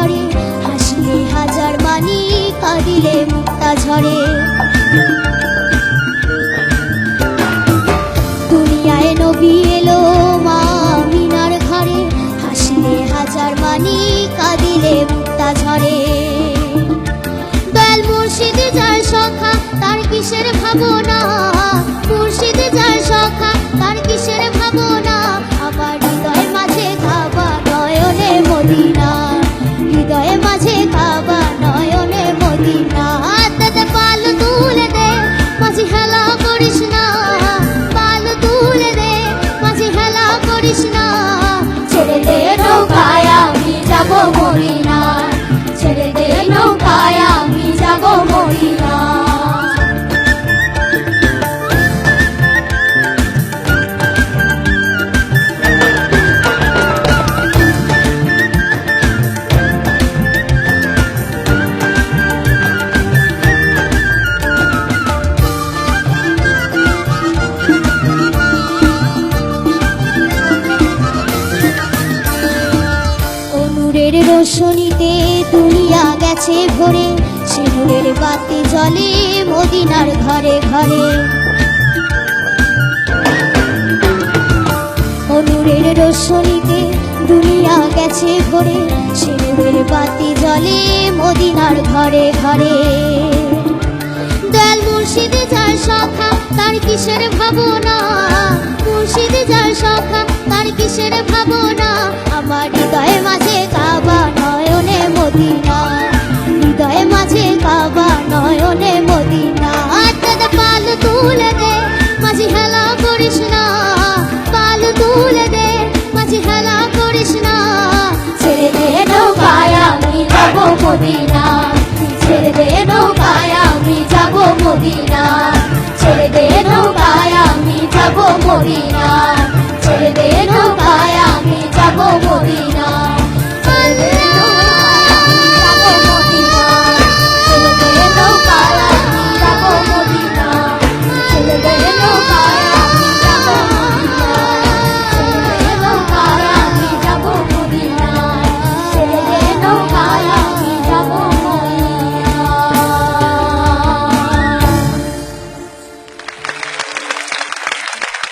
ঝরে হাসিলে হাজার বাণী কাঁদিলে মুক্তা ঝরে দুনিয়ায় নবী করিস না বাল তুলে দে মাঝে হেলা করিস না। ভোরের রোশনীতে তুলিয়া গেছে ভোরে। সিঁদুরের বাতি জলে মদিনার ঘরে ঘরে। অনুরের রোশনীতে দুলিয়া গেছে ভোরে। সিঁদুরের বাতি জলে মদিনার ঘরে ঘরে। দয়াল মুর্শিদে যার সখা, তার কিসের ভাবনা? মুর্শিদে যার সখা